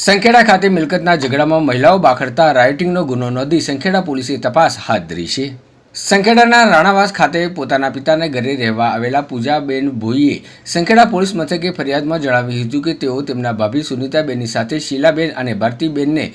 સંખેડા ખાતે મિલકતના ઝઘડામાં મહિલાઓ બાખડતા રાઇટિંગનો ગુનો નોંધી સંખેડા પોલીસે તપાસ હાથ ધરી છે. સંખેડાના રાણાવાસ ખાતે પોતાના પિતાને ઘરે રહેવા આવેલા પૂજાબેન ભોઈએ સંખેડા પોલીસ મથકે ફરિયાદમાં જણાવ્યું હતું કે તેઓ તેમના ભાભી સુનિતાબેનની સાથે શીલાબેન અને ભારતીબેનને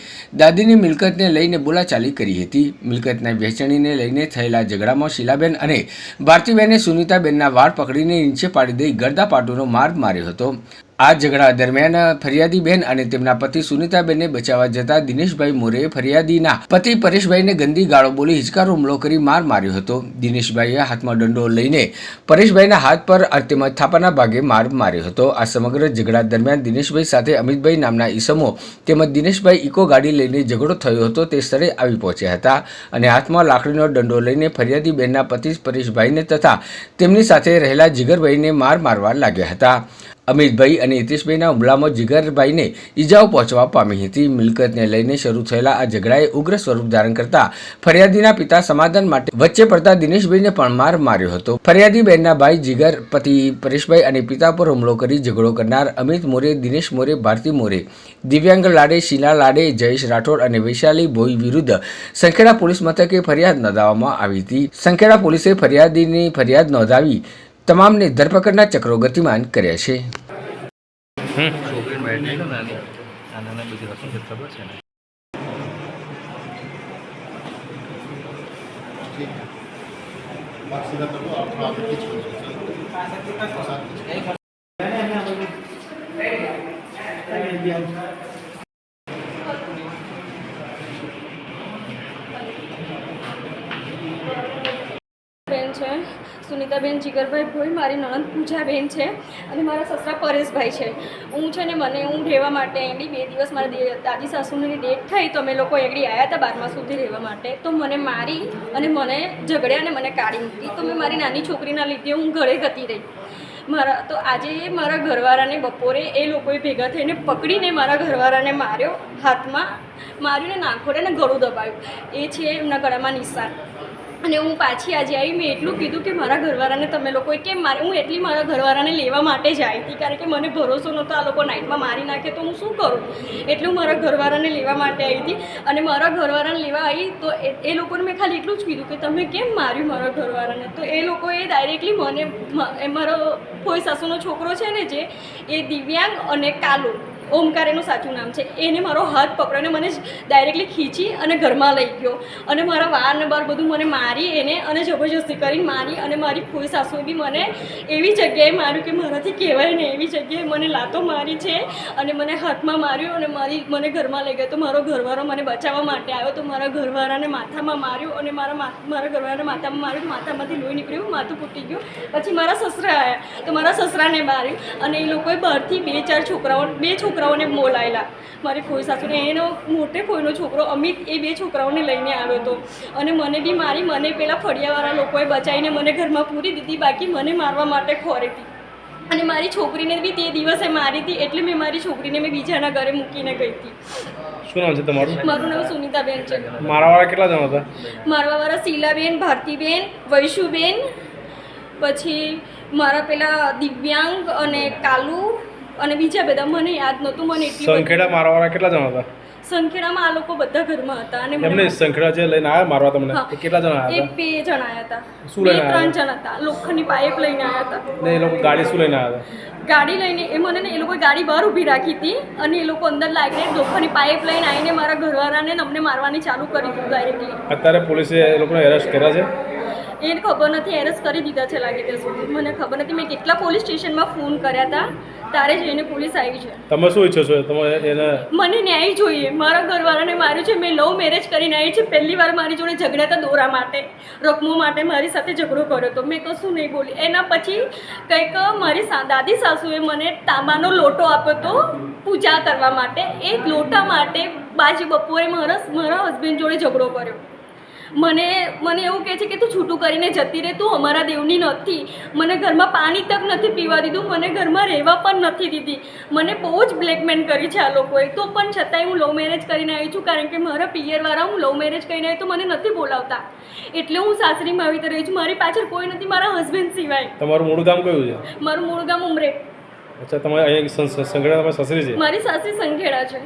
દાદીની મિલકતને લઈને બોલાચાલી કરી હતી. મિલકતના વહેંચણીને લઈને થયેલા ઝઘડામાં શીલાબેન અને ભારતીબેને સુનિતાબેનના વાળ પકડીને નીચે પાડી દઈ ગરદાપાટુનો માર માર્યો હતો. આ ઝઘડા દરમિયાન ફરિયાદીબેન અને તેમના પતિ સુનિતાબેનને બચાવવા જતા દિનેશભાઈ મોરે ફરિયાદીના પતિ પરેશભાઈને ગંદી ગાળો બોલી હિચકારો હુમલો કરી માર માર્યો હતો. દિનેશભાઈએ હાથમાં દંડો લઈને પરેશભાઈના હાથ પર તેમજ થાપાના ભાગે માર માર્યો હતો. આ સમગ્ર ઝઘડા દરમિયાન દિનેશભાઈ સાથે અમિતભાઈ નામના ઈસમો તેમજ દિનેશભાઈ ઇકો ગાડી લઈને ઝઘડો થયો હતો તે સ્થળે આવી પહોંચ્યા હતા અને હાથમાં લાકડીનો દંડો લઈને ફરિયાદીબેનના પતિ પરેશભાઈને તથા તેમની સાથે રહેલા જીગરભાઈને માર મારવા લાગ્યા હતા. અમિતભાઈ અને હિતેશભાઈના હુમલામાં જીગરભાઈને ઈજાઓ પહોંચવા પામી હતી. મિલકતને લઈને શરૂ થયેલા આ ઝઘડાએ ઉગ્ર સ્વરૂપ ધારણ કરતા ફરિયાદીના પિતા સમાધાન માટે વચ્ચે પડતા દિનેશભાઈને પણ માર માર્યો હતો. ફરિયાદી બહેનના ભાઈ જીગર, પતિ પરેશભાઈ અને પિતા પર હુમલો કરી ઝઘડો કરનાર અમિત મોરે, દિનેશ મોરે, ભારતી મોરે, દિવ્યાંગ લાડે, શીલા લાડે, જયેશ રાઠોડ અને વૈશાલી ભોઈ વિરુદ્ધ સંખેડા પોલીસ મથકે ફરિયાદ નોંધાવવામાં આવી હતી. સંખેડા પોલીસે ફરિયાદીની ફરિયાદ નોંધાવી તમામને ધરપકડના ચક્રો ગતિમાન કર્યા છે. Thank બેઠી છે નાની આ નાના બધી હકીકત ખબર છે ને બેન છે સુનિતાબેન જીગરભાઈ ભોઈ, મારી નણંદ પૂજાબેન છે અને મારા સસરા પરેશભાઈ છે. હું છે ને મને હું રહેવા માટે એની બે દિવસ મારા દાદી સાસુની ડેટ થઈ તો અમે લોકો એગડી આવ્યા હતા બારમા સુધી રહેવા માટે. તો મને મારી અને મને ઝઘડ્યા અને મને કાઢી મૂકી. તો મેં મારી નાની છોકરીના લીધે હું ઘરે ગતી રહી. મારા, તો આજે મારા ઘરવાળાને બપોરે એ લોકોએ ભેગા થઈને પકડીને મારા ઘરવાળાને માર્યો, હાથમાં માર્યું ને નાખોડે ને ગળું દબાયું એ છે એમના ગળામાં નિશાન. અને હું પાછી આજે આવી, મેં એટલું કીધું કે મારા ઘરવાળાને તમે લોકોએ કેમ મારે, હું એટલી મારા ઘરવાળાને લેવા માટે જ આવી હતી, કારણ કે મને ભરોસો નહોતો આ લોકો નાઇટમાં મારી નાખે તો હું શું કરું? એટલે મારા ઘરવાળાને લેવા માટે આવી હતી અને મારા ઘરવાળાને લેવા આવી તો એ એ લોકોને મેં ખાલી એટલું જ કીધું કે તમે કેમ માર્યું મારા ઘરવાળાને? તો એ લોકોએ ડાયરેક્ટલી મને એ મારો કોઈ સાસુનો છોકરો છે ને જે, એ દિવ્યાંગ અને કાલુ. ઓમકાર એનું સાચું નામ છે. એને મારો હાથ પકડીને મને ડાયરેક્ટલી ખીચી અને ઘરમાં લઈ ગયો. અને મારા વાર ને બાર બધું મને મારી એને અને જબરજસ્તી કરીને મારી અને મારી ફોઈ સાસુએ બી મને એવી જગ્યાએ માર્યું કે મારાથી કહેવાય ને એવી જગ્યાએ મને લાતો મારી છે અને મને હાથમાં માર્યું અને મારી મને ઘરમાં લઈ ગયો. તો મારો ઘરવાળો મને બચાવવા માટે આવ્યો. તો મારા ઘરવાળાને માથામાં માર્યું અને મારા મારા ઘરવાળાને માથામાં માર્યું માથામાંથી લોહી નીકળ્યું. માથું ફૂટી ગયું. પછી મારા સસરા આવ્યા. તો મારા સસરાને માર્યું અને એ લોકોએ બહારથી બે ચાર છોકરાઓ, બે છોકરાઓને બોલાયેલા. મારી ફોઈ સાસુને એનો મોટે ફોઈનો છોકરો અમિત એ બે છોકરાઓને લઈને આવ્યો હતો. અને મને બી મારી મને પેલા ફળિયાવાળા લોકોએ બચાવીને મને ઘરમાં પૂરી દીધી બાકી મને મારવા માટે ખોરી હતી. અને મારી છોકરીને બી તે દિવસે મારી હતી એટલે મેં મારી છોકરીને મેં બીજાના ઘરે મૂકીને ગઈ હતી. શું નામ છે તમારું? મારું નામ સુનિતાબેન છે. મારાવાળા કેટલા જણા હતા? મારવાવાળા શીલાબેન ભારતીબેન વૈશુબેન પછી મારા પેલા દિવ્યાંગ અને કાલુ અને બીજા બધા મને યાદ નહોતું મને એટલી સંખેડા મારાવાળા કેટલા જણા હતા? સંખેડામાં આ લોકો બધા ઘરમાં હતા અને એમને સંખેડા જે લઈને આવ્યા મારવા તમને એ કેટલા જણા એ આવ્યા બે જણ આવ્યા હતા. શું લઈને ત્રણ જણા હતા. લોખંડની પાઇપ લઈને આવ્યા હતા. હતા ને એ લોકો ગાડી શું લઈને આવ્યા હતા? ગાડી લઈને એ મને ને એ લોકો ગાડી બહાર ઊભી રાખી હતી અને એ લોકો અંદર લાગીને લોખંડની પાઇપ લઈને આવીને મારા ઘરવાળાને અમને મારવાની ચાલુ કરી દીધું ડાયરેક્ટલી અત્યારે પોલીસે એ લોકોને એરેસ્ટ કર્યા છે? એને ખબર નથી એરેસ્ટ કરી દીધા છે લાગે ત્યાં સુધી. મને ખબર નથી મેં કેટલા પોલીસ સ્ટેશનમાં ફોન કર્યા હતા તારે જઈને પોલીસ આવી છે. તમે શું ઈચ્છો છો? તમે એને મને ન્યાય જોઈએ. મારા ઘરવાળાને માર્યું છે મેં લવ મેરેજ કરીને આવી છે. પહેલી વાર મારી જોડે ઝઘડા હતા દોરા માટે રકમો માટે મારી સાથે ઝઘડો કર્યો હતો. મેં કશું નહીં બોલી. એના પછી કંઈક મારી દાદી સાસુએ મને તાંબાનો લોટો આપ્યો હતો પૂજા કરવા માટે. એ લોટા માટે બાજી બપોરે મારા મારા હસબન્ડ જોડે ઝઘડો કર્યો. મને મને એવું કહે છે કે તું છૂટું કરીને જતી રહે તું અમારા દેવની નથી. મને ઘરમાં પાણી તક નથી પીવા દીધું મને ઘરમાં રહેવા પણ નથી દીધી. મને બહુ જ બ્લેકમેન કરી છે આ લોકોએ. તો પણ છતાંય હું લવ મેરેજ કરીને આવી છું કારણ કે મારા પિયરવાળા હું લવ મેરેજ કરીને આવી તો મને નથી બોલાવતા. એટલે હું સાસરીમાં આવી રહી છું. મારી પાછળ કોઈ નથી મારા હસબન્ડ સિવાય. તમારું મૂળ ગામ કયું છે? મારું મૂળ ગામ ઉમરે. અચ્છા તમારે અહીંયા સંખેડા તમારી સાસરી છે? મારી સાસરી સંઘેડા છે.